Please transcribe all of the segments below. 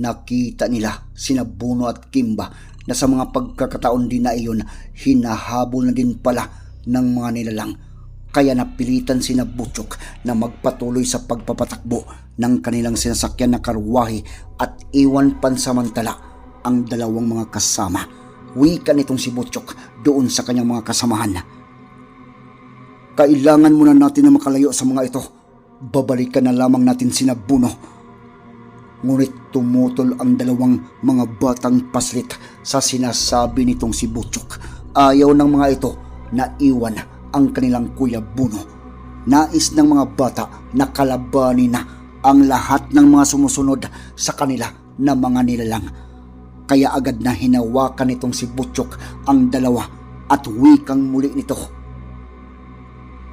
nakita nila sina Buno at Kimba na sa mga pagkakataon din na iyon, hinahabol na din pala ng mga nilalang. Kaya napilitan sina Butchok na magpatuloy sa pagpapatakbo ng kanilang sinasakyan na karwahe at iwan pansamantala ang dalawang mga kasama. Wika nitong si Butchok doon sa kanyang mga kasamahan. Kailangan muna natin na makalayo sa mga ito. Babalikan na lamang natin sina Buno. Ngunit tumutol ang dalawang mga batang paslit sa sinasabi nitong si Butchok. Ayaw ng mga ito na iwan ang kanilang kuya Buno. Nais ng mga bata na kalabanin na ang lahat ng mga sumusunod sa kanila na mga nilalang. Kaya agad na hinawakan nitong si Butchok ang dalawa at wikang muli nito.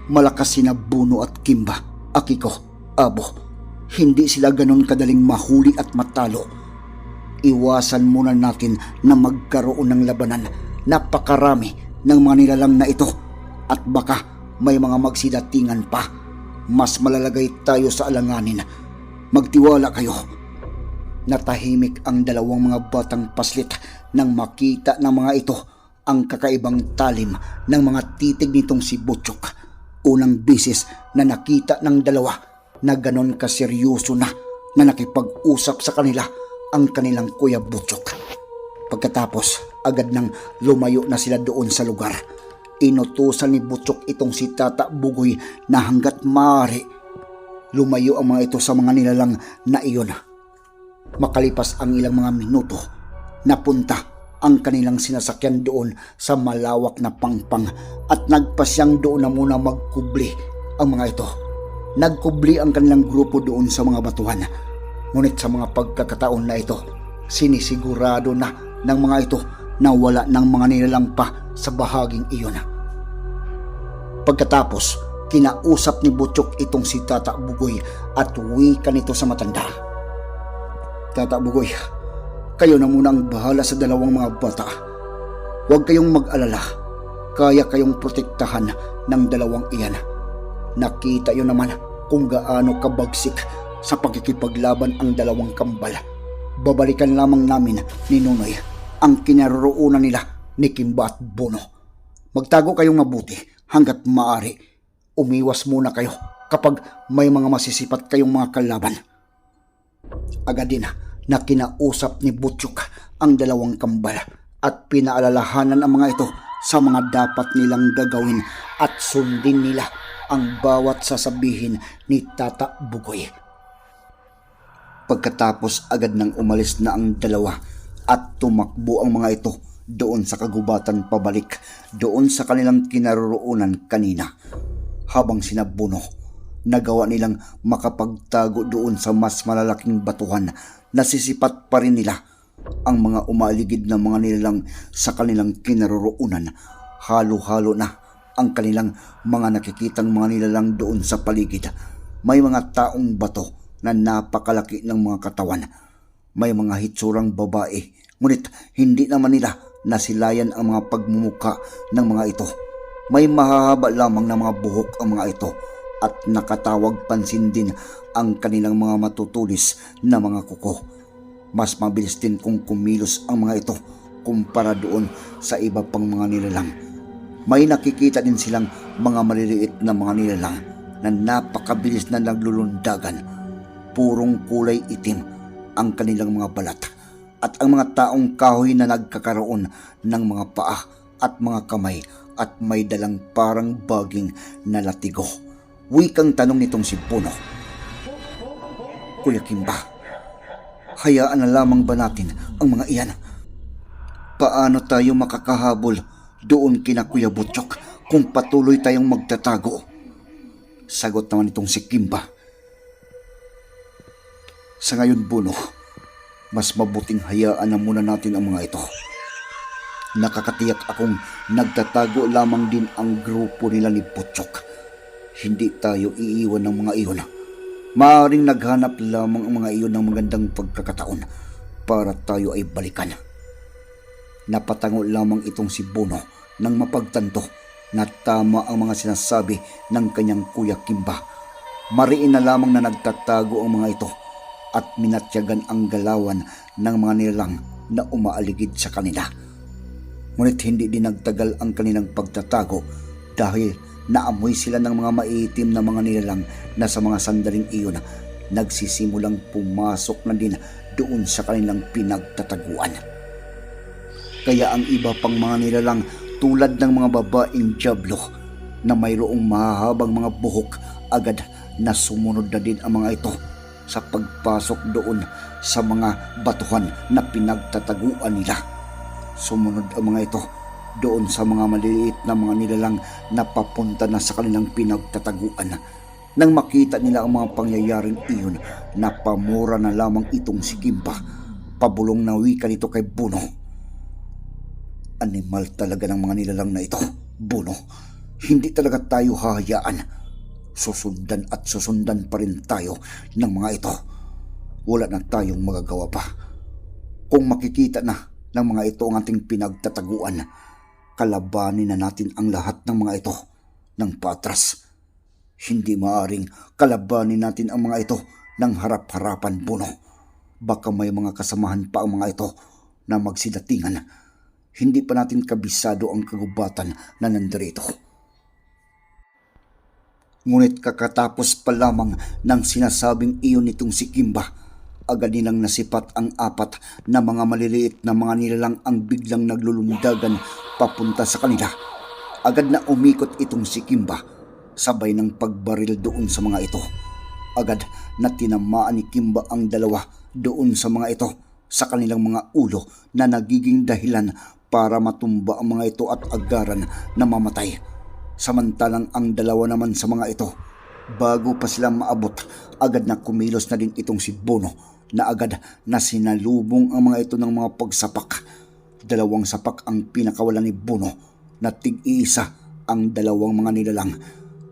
Malakas sina Buno at Kimba, Akiko, Abo. Hindi sila ganon kadaling mahuli at matalo. Iwasan muna natin na magkaroon ng labanan. Napakarami ng mga nilalang na ito at baka may mga magsidatingan pa. Mas malalagay tayo sa alanganin. Magtiwala kayo. Natahimik ang dalawang mga batang paslit nang makita ng mga ito ang kakaibang talim ng mga titig nitong si Butchok. Unang bisis na nakita ng dalawa na ganon kaseryoso na na nakipag-usap sa kanila ang kanilang kuya Butchok. Pagkatapos, agad nang lumayo na sila doon sa lugar. Inutusan ni Butchok itong si Tata Bugoy na hanggat maaari, lumayo ang mga ito sa mga nilalang na iyon. Makalipas ang ilang mga minuto, napunta ang kanilang sinasakyan doon sa malawak na pangpang at nagpasyang doon na muna magkubli ang mga ito. Nagkubli ang kanilang grupo doon sa mga batuhan. Ngunit sa mga pagkakataon na ito, sinisigurado na ng mga ito na wala ng mga nilalang pa sa bahaging iyon. Pagkatapos, kinausap ni Butchok itong si Tata Bugoy at wika nito sa matanda. Tata Bugoy, kayo na muna ang bahala sa dalawang mga bata. Huwag kayong mag-alala. Kaya kayong protektahan ng dalawang iyan. Nakita yun naman kung gaano kabagsik sa pagkikipaglaban ang dalawang kambal. Babalikan lamang namin ni Nunoy ang kinaroroonan nila ni Kimba at Bono. Magtago kayong mabuti hanggat maaari. Umiwas muna kayo kapag may mga masisipat kayong mga kalaban. Agad din na kinausap ni Butchok ang dalawang kambal at pinaalalahanan ang mga ito sa mga dapat nilang gagawin at sundin nila ang bawat sasabihin ni Tata Bugoy. Pagkatapos agad nang umalis na ang dalawa at tumakbo ang mga ito doon sa kagubatan pabalik doon sa kanilang kinaroroonan kanina. Habang sinabuno, nagawa nilang makapagtago doon sa mas malalaking batuhan nasisipat pa rin nila ang mga umaligid na mga nilalang sa kanilang kinaroroonan. Halo-halo na ang kanilang mga nakikitang mga nilalang doon sa paligid. May mga taong bato na napakalaki ng mga katawan. May mga hitsurang babae, ngunit hindi naman nila nasilayan ang mga pagmumuka ng mga ito. May mahahaba lamang na mga buhok ang mga ito at nakatawag pansin din ang kanilang mga matutulis na mga kuko. Mas mabilis din kung kumilos ang mga ito kumpara doon sa iba pang mga nilalang. May nakikita din silang mga maliliit na mga nilalang na napakabilis na naglulundagan. Purong kulay itim ang kanilang mga balat. at ang mga taong kahoy na nagkakaroon ng mga paa at mga kamay at may dalang parang baging na latigo. Wikang tanong nitong si Puno. Kuya Kimba, hayaan na lamang ba natin ang mga iyan? Paano tayo makakahabol doon kina Kuya Butchok kung patuloy tayong magtatago? Sagot naman itong si Kimba. Sa ngayon, Buno, mas mabuting hayaan na muna natin ang mga ito. Nakakatiyak akong nagtatago lamang din ang grupo nila ni Butchok. Hindi tayo iiwan ng mga iyon. Maaring naghanap lamang ang mga iyon ng magandang pagkakataon para tayo ay balikan. Napatango lamang itong si Bono nang mapagtanto na tama ang mga sinasabi ng kanyang kuya Kimba. Mariin na lamang na nagtatago ang mga ito at minatyagan ang galawan ng mga nilalang na umaaligid sa kanila. Ngunit hindi din nagtagal ang kanilang pagtatago dahil naamoy sila ng mga maitim na mga nilalang na sa mga sandaling iyon nagsisimulang pumasok na din doon sa kanilang pinagtataguan. Kaya ang iba pang mga nilalang tulad ng mga babaeng jablo na mayroong mahahabang mga buhok agad na sumunod na din ang mga ito sa pagpasok doon sa mga batuhan na pinagtataguan nila. Sumunod ang mga ito doon sa mga maliliit na mga nilalang na papunta na sa kanilang pinagtataguan. Nang makita nila ang mga pangyayaring iyon, napamura na lamang itong si Kimba. Pabulong na wika nito kay Buno. Animal talaga ng mga nilalang na ito, Buno. Hindi talaga tayo hahayaan. Susundan at susundan pa rin tayo ng mga ito. Wala na tayong magagawa pa. Kung makikita na ng mga ito ang ating pinagtataguan, kalabanin na natin ang lahat ng mga ito ng patras. Hindi maaring kalabanin natin ang mga ito ng harap-harapan, Buno. Baka may mga kasamahan pa ang mga ito na magsidatingan. Hindi pa natin kabisado ang kagubatan na nandirito. Ngunit kakatapos pa lamang ng sinasabing iyon nitong si Kimba, agad nilang nasipat ang apat na mga maliliit na mga nilalang ang biglang naglulundagan papunta sa kanila. Agad na umikot itong si Kimba, sabay ng pagbaril doon sa mga ito. Agad na tinamaan ni Kimba ang dalawa doon sa mga ito sa kanilang mga ulo na nagiging dahilan para matumba ang mga ito at agaran na mamatay. Samantalang ang dalawa naman sa mga ito, bago pa sila maabot, agad na kumilos na din itong si Bono na agad na sinalubong ang mga ito ng mga pagsapak. Dalawang sapak ang pinakawalan ni Bono na tig-iisa ang dalawang mga nilalang.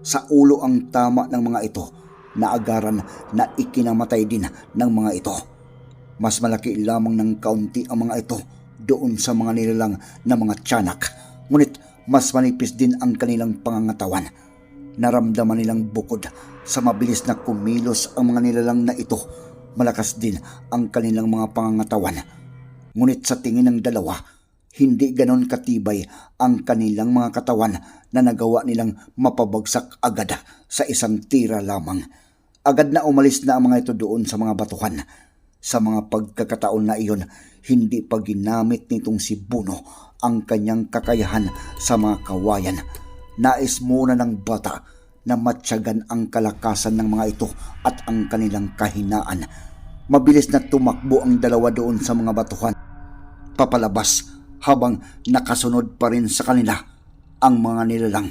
Sa ulo ang tama ng mga ito na agaran na ikinamatay din ng mga ito. Mas malaki lamang ng kaunti ang mga ito doon sa mga nilalang na mga tiyanak. Ngunit mas manipis din ang kanilang pangangatawan. Naramdaman nilang bukod sa mabilis na kumilos ang mga nilalang na ito. Malakas din ang kanilang mga pangangatawan. Ngunit sa tingin ng dalawa, hindi ganon katibay ang kanilang mga katawan na nagawa nilang mapabagsak agad sa isang tira lamang. Agad na umalis na ang mga ito doon sa mga batuhan. Sa mga pagkakataon na iyon, hindi pa ginamit nitong si Buno ang kanyang kakayahan sa mga kawayan. Nais muna ng bata na matyagan ang kalakasan ng mga ito at ang kanilang kahinaan. Mabilis na tumakbo ang dalawa doon sa mga batuhan. Papalabas habang nakasunod pa rin sa kanila ang mga nilalang.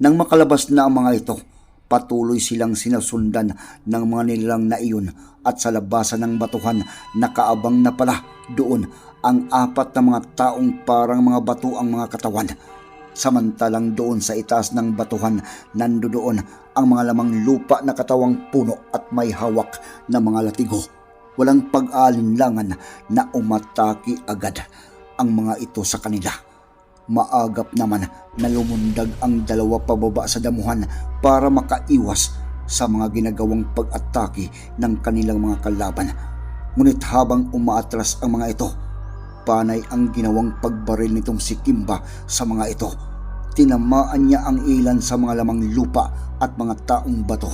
Nang makalabas na ang mga ito, patuloy silang sinasundan ng mga nilalang na iyon at sa labasan ng batuhan nakaabang na pala doon ang apat na mga taong parang mga bato ang mga katawan. Samantalang doon sa itaas ng batuhan nandoon ang mga lamang lupa na katawang puno at may hawak na mga latigo. Walang pag-alinlangan na umataki agad ang mga ito sa kanila. Maagap naman na lumundag ang dalawa pababa sa damuhan para makaiwas sa mga ginagawang pag-atake ng kanilang mga kalaban. Ngunit habang umaatras ang mga ito, panay ang ginawang pagbaril nitong si Kimba sa mga ito. Tinamaan niya ang ilan sa mga lamang lupa at mga taong bato,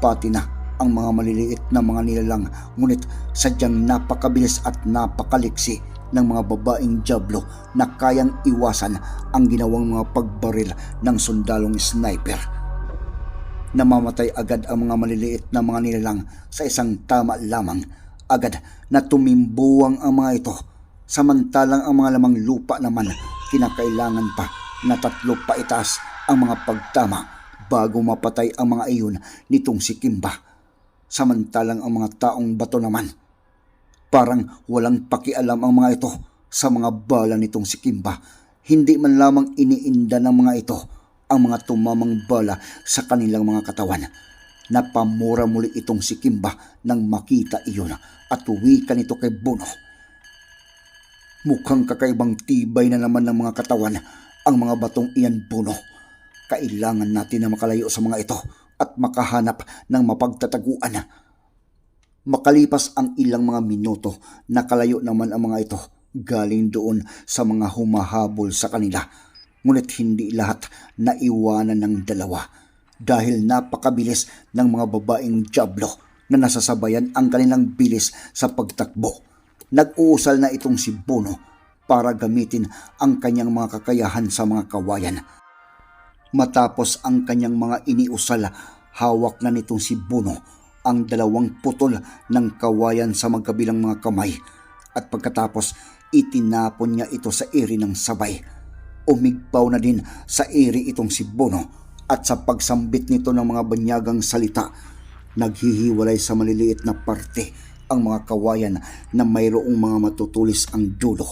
pati na ang mga maliliit na mga nilalang ngunit sadyang napakabilis at napakaliksi ng mga babaeng jablo na kayang iwasan ang ginawang mga pagbaril ng sundalong sniper. Namamatay agad ang mga maliliit na mga nilalang sa isang tama lamang. Agad na tumimbuwang ang mga ito. Samantalang ang mga lamang lupa naman kinakailangan pa na tatlo pa itaas ang mga pagtama bago mapatay ang mga iyon nitong si Kimba. Samantalang ang mga taong bato naman Parang walang pakialam ang mga ito sa mga bala nitong si Kimba. Hindi man lamang iniinda ng mga ito ang mga tumamang bala sa kanilang mga katawan. Napamura muli itong si Kimba nang makita iyon at uwi ka nito kay Bono. Mukhang kakaibang tibay na naman ng mga katawan ang mga batong iyan Bono. Kailangan natin na makalayo sa mga ito at makahanap ng mapagtataguan Makalipas ang ilang mga minuto, nakalayo naman ang mga ito galing doon sa mga humahabol sa kanila. Ngunit hindi lahat naiwanan ng dalawa dahil napakabilis ng mga babaeng jablo na nasasabayan ang kanilang bilis sa pagtakbo. Nag-uusal na itong si Bono para gamitin ang kanyang mga kakayahan sa mga kawayan. Matapos ang kanyang mga iniusal, hawak na nitong si Bono ang dalawang putol ng kawayan sa magkabilang mga kamay at pagkatapos itinapon niya ito sa iri ng sabay. Umigpaw na din sa iri itong si Bono at sa pagsambit nito ng mga banyagang salita, naghihiwalay sa maliliit na parte ang mga kawayan na mayroong mga matutulis ang dulo.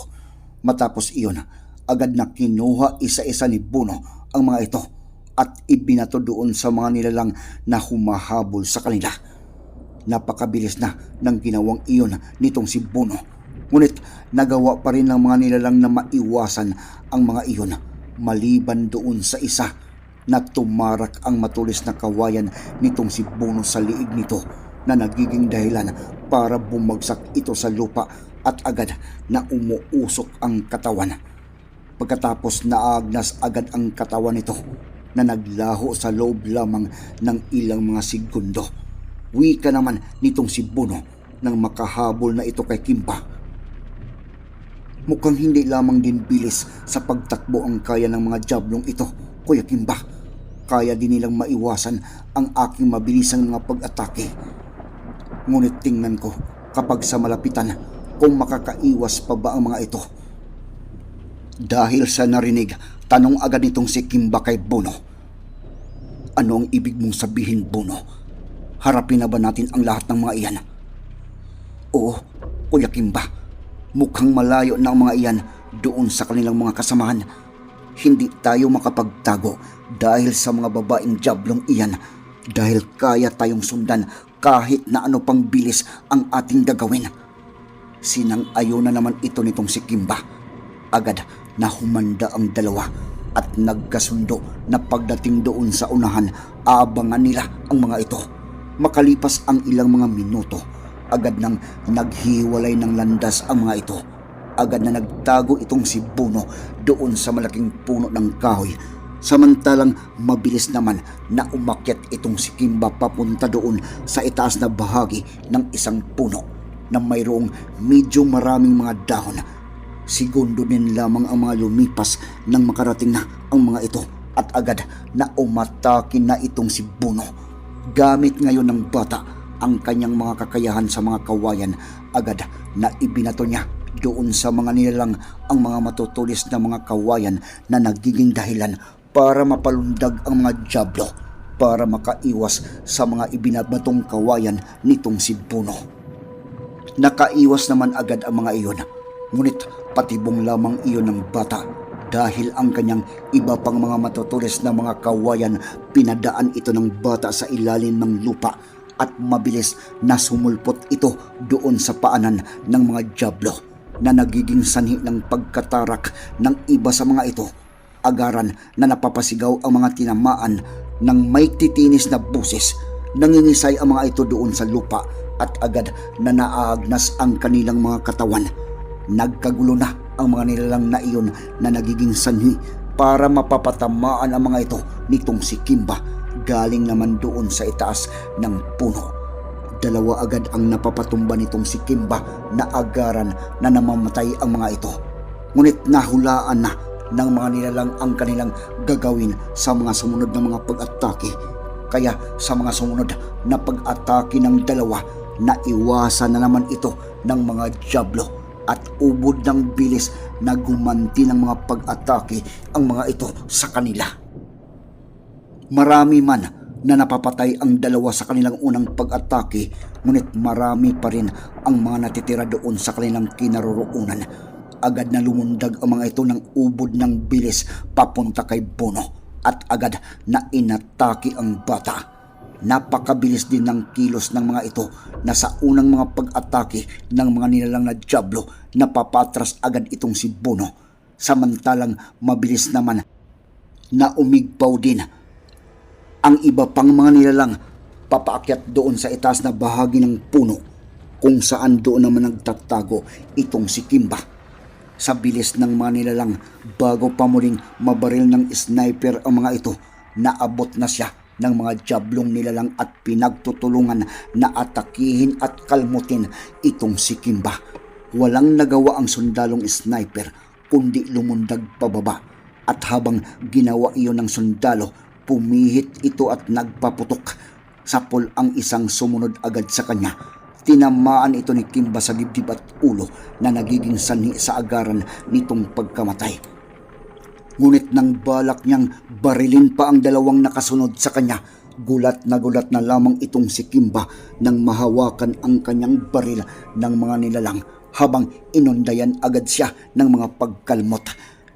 Matapos iyon, agad na kinuha isa-isa ni Bono ang mga ito at ibinato doon sa mga nilalang na humahabol sa kanila Napakabilis na ng ginawang iyon nitong si Bono. Ngunit nagawa pa rin ng mga nilalang na maiwasan ang mga iyon maliban doon sa isa na tumarak ang matulis na kawayan nitong si Bono sa liig nito na nagiging dahilan para bumagsak ito sa lupa at agad na umuusok ang katawan. Pagkatapos naagnas agad ang katawan nito na naglaho sa loob lamang ng ilang mga segundo Wika naman nitong si Bono nang makahabol na ito kay Kimba. Mukhang hindi lamang din bilis sa pagtakbo ang kaya ng mga jablong ito, Kuya Kimba. Kaya din nilang maiwasan ang aking mabilisang mga pag-atake. Ngunit tingnan ko kapag sa malapitan kung makakaiwas pa ba ang mga ito. Dahil sa narinig, tanong agad nitong si Kimba kay Bono. Ano ang ibig mong sabihin, Bono? Harapin na ba natin ang lahat ng mga iyan? Oo, Kuya Kimba. Mukhang malayo na ang mga iyan doon sa kanilang mga kasamahan. Hindi tayo makapagtago dahil sa mga babaeng jablong iyan dahil kaya tayong sundan kahit na ano pang bilis ang ating gagawin. Sinang ayo na naman ito nitong si Kimba. Agad na humanda ang dalawa at nagkasundo na pagdating doon sa unahan, aabangan nila ang mga ito. Makalipas ang ilang mga minuto, agad nang naghiwalay ng landas ang mga ito. Agad na nagtago itong si Buno doon sa malaking puno ng kahoy. Samantalang mabilis naman na umakyat itong si Kimba papunta doon sa itaas na bahagi ng isang puno na mayroong medyo maraming mga dahon. Segundo din lamang ang mga lumipas nang makarating na ang mga ito at agad na umatake na itong si Buno Gamit ngayon ng bata ang kanyang mga kakayahan sa mga kawayan, agad na ibinato niya doon sa mga nilalang ang mga matutulis na mga kawayan na nagiging dahilan para mapalundag ang mga jablo para makaiwas sa mga ibinabatong kawayan nitong si Puno. Nakaiwas naman agad ang mga iyon, ngunit patibong lamang iyon ng bata dahil ang kanyang iba pang mga matutulis na mga kawayan pinadaan ito ng bata sa ilalim ng lupa at mabilis na sumulpot ito doon sa paanan ng mga jablo na nagiging sanhi ng pagkatarak ng iba sa mga ito. Agaran na napapasigaw ang mga tinamaan ng may titinis na buses. Nangingisay ang mga ito doon sa lupa at agad na naaagnas ang kanilang mga katawan. Nagkagulo na ang mga nilalang na iyon na nagiging sanhi para mapapatamaan ang mga ito nitong si Kimba galing naman doon sa itaas ng puno. Dalawa agad ang napapatumba nitong si Kimba na agaran na namamatay ang mga ito. Ngunit nahulaan na ng mga nilalang ang kanilang gagawin sa mga sumunod na mga pag-atake. Kaya sa mga sumunod na pag-atake ng dalawa, naiwasan na naman ito ng mga Diablo at ubod ng bilis na gumanti ng mga pag-atake ang mga ito sa kanila. Marami man na napapatay ang dalawa sa kanilang unang pag-atake, ngunit marami pa rin ang mga natitira doon sa kanilang kinaroroonan. Agad na lumundag ang mga ito ng ubod ng bilis papunta kay Bono at agad na inatake ang bata. Napakabilis din ng kilos ng mga ito na sa unang mga pag-atake ng mga nilalang na Diablo napapatras agad itong si Bono. Samantalang mabilis naman na umigpaw din ang iba pang mga nilalang papaakyat doon sa itaas na bahagi ng puno kung saan doon naman nagtatago itong si Kimba. Sa bilis ng mga nilalang bago pa muling mabaril ng sniper ang mga ito, naabot na siya ng mga jablong nilalang at pinagtutulungan na atakihin at kalmutin itong si Kimba. Walang nagawa ang sundalong sniper kundi lumundag pababa at habang ginawa iyon ng sundalo, pumihit ito at nagpaputok. Sapol ang isang sumunod agad sa kanya. Tinamaan ito ni Kimba sa dibdib at ulo na nagiging sanhi sa agaran nitong pagkamatay. Ngunit nang balak niyang barilin pa ang dalawang nakasunod sa kanya, gulat na gulat na lamang itong si Kimba nang mahawakan ang kanyang baril ng mga nilalang habang inundayan agad siya ng mga pagkalmot.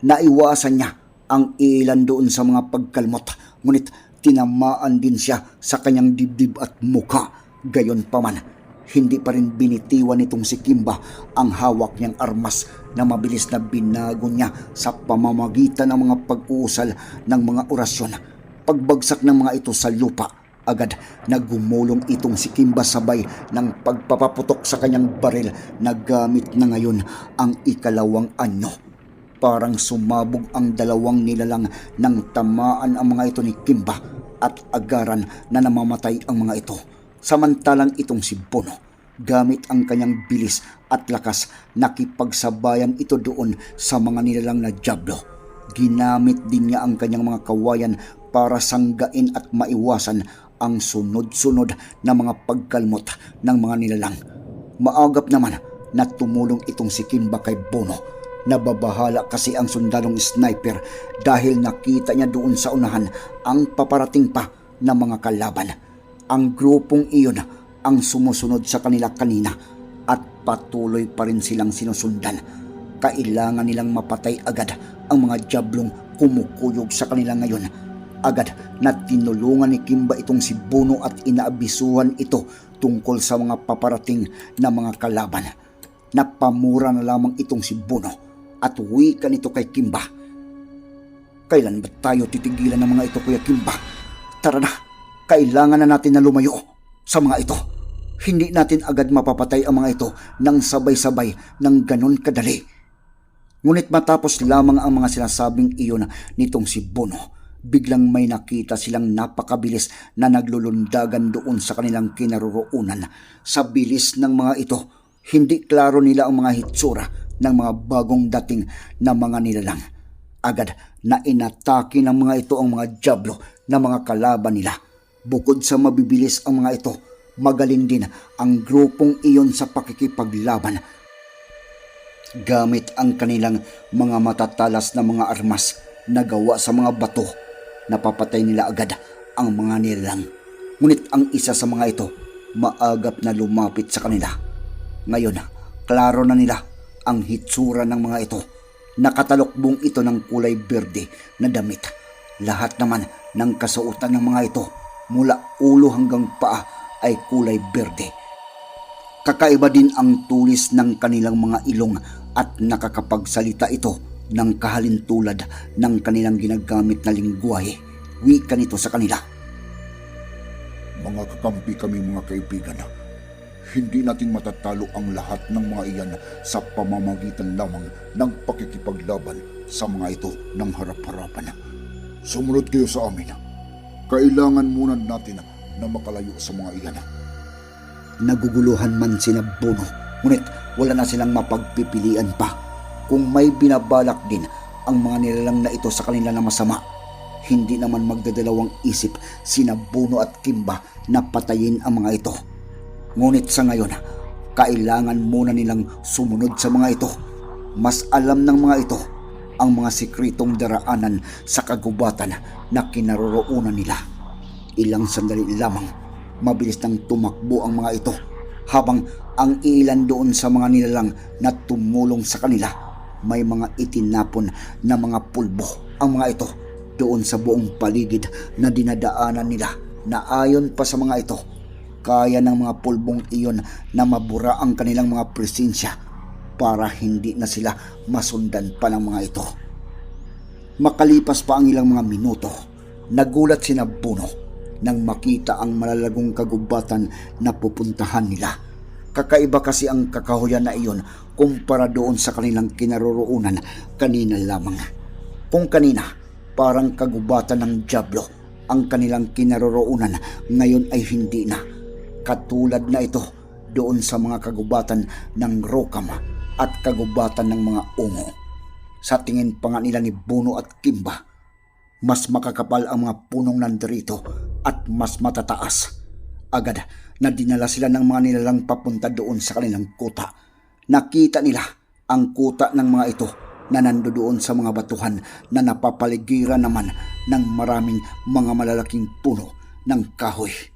Naiwasan niya ang ilan doon sa mga pagkalmot, ngunit tinamaan din siya sa kanyang dibdib at mukha. Gayon pa man, hindi pa rin binitiwan nitong si Kimba ang hawak niyang armas na mabilis na binago niya sa pamamagitan ng mga pag-uusal ng mga orasyon. Pagbagsak ng mga ito sa lupa, agad na gumulong itong si Kimba sabay ng pagpapaputok sa kanyang baril na gamit na ngayon ang ikalawang anyo. Parang sumabog ang dalawang nilalang nang tamaan ang mga ito ni Kimba at agaran na namamatay ang mga ito. Samantalang itong si Bono, gamit ang kanyang bilis at lakas, nakipagsabayan ito doon sa mga nilalang na Diablo. Ginamit din niya ang kanyang mga kawayan para sanggain at maiwasan ang sunod-sunod na mga pagkalmot ng mga nilalang. Maagap naman na tumulong itong si Kimba kay Bono. Nababahala kasi ang sundalong sniper dahil nakita niya doon sa unahan ang paparating pa na mga kalaban. Ang grupong iyon ang sumusunod sa kanila kanina at patuloy pa rin silang sinusundan. Kailangan nilang mapatay agad ang mga jablong kumukuyog sa kanila ngayon. Agad na tinulungan ni Kimba itong si Bono at inaabisuhan ito tungkol sa mga paparating na mga kalaban. Napamura na lamang itong si Bono at wika nito kay Kimba. Kailan ba tayo titigilan ng mga ito, Kuya Kimba? Tara na, kailangan na natin na lumayo sa mga ito. Hindi natin agad mapapatay ang mga ito ng sabay-sabay ng ganon kadali. Ngunit matapos lamang ang mga sinasabing iyon nitong si Bono, biglang may nakita silang napakabilis na naglulundagan doon sa kanilang kinaroroonan. Sa bilis ng mga ito, hindi klaro nila ang mga hitsura ng mga bagong dating na mga nilalang. Agad na inatake ng mga ito ang mga Diablo na mga kalaban nila. Bukod sa mabibilis ang mga ito, magaling din ang grupong iyon sa pakikipaglaban. Gamit ang kanilang mga matatalas na mga armas na gawa sa mga bato, napapatay nila agad ang mga nilalang. Ngunit ang isa sa mga ito, maagap na lumapit sa kanila. Ngayon, klaro na nila ang hitsura ng mga ito. Nakatalokbong ito ng kulay berde na damit. Lahat naman ng kasuotan ng mga ito mula ulo hanggang paa ay kulay berde. Kakaiba din ang tulis ng kanilang mga ilong at nakakapagsalita ito ng kahalintulad ng kanilang ginagamit na lingwahe. Wika nito sa kanila. Mga kakampi kami mga kaibigan. Hindi natin matatalo ang lahat ng mga iyan sa pamamagitan lamang ng pakikipaglaban sa mga ito ng harap-harapan. Sumunod kayo sa amin. Kailangan muna natin na makalayo sa mga iyan. Naguguluhan man sina Bono, ngunit wala na silang mapagpipilian pa. Kung may binabalak din ang mga nilalang na ito sa kanila na masama, hindi naman magdadalawang isip sina Bono at Kimba na patayin ang mga ito. Ngunit sa ngayon, kailangan muna nilang sumunod sa mga ito. Mas alam ng mga ito ang mga sikritong daraanan sa kagubatan na kinaroroonan nila. Ilang sandali lamang, mabilis nang tumakbo ang mga ito habang ang ilan doon sa mga nilalang na tumulong sa kanila may mga itinapon na mga pulbo ang mga ito doon sa buong paligid na dinadaanan nila na ayon pa sa mga ito kaya ng mga pulbong iyon na mabura ang kanilang mga presensya para hindi na sila masundan pa ng mga ito. Makalipas pa ang ilang mga minuto, nagulat si Nabuno nang makita ang malalagong kagubatan na pupuntahan nila. Kakaiba kasi ang kakahuyan na iyon kumpara doon sa kanilang kinaroroonan kanina lamang. Kung kanina, parang kagubatan ng Diablo ang kanilang kinaroroonan, ngayon ay hindi na. Katulad na ito doon sa mga kagubatan ng Rokam at kagubatan ng mga Ungo. Sa tingin pa nga nila ni Buno at Kimba, mas makakapal ang mga punong nandirito at mas matataas. Agad na dinala sila ng mga nilalang papunta doon sa kanilang kuta. Nakita nila ang kuta ng mga ito na nandoon sa mga batuhan na napapaligiran naman ng maraming mga malalaking puno ng kahoy.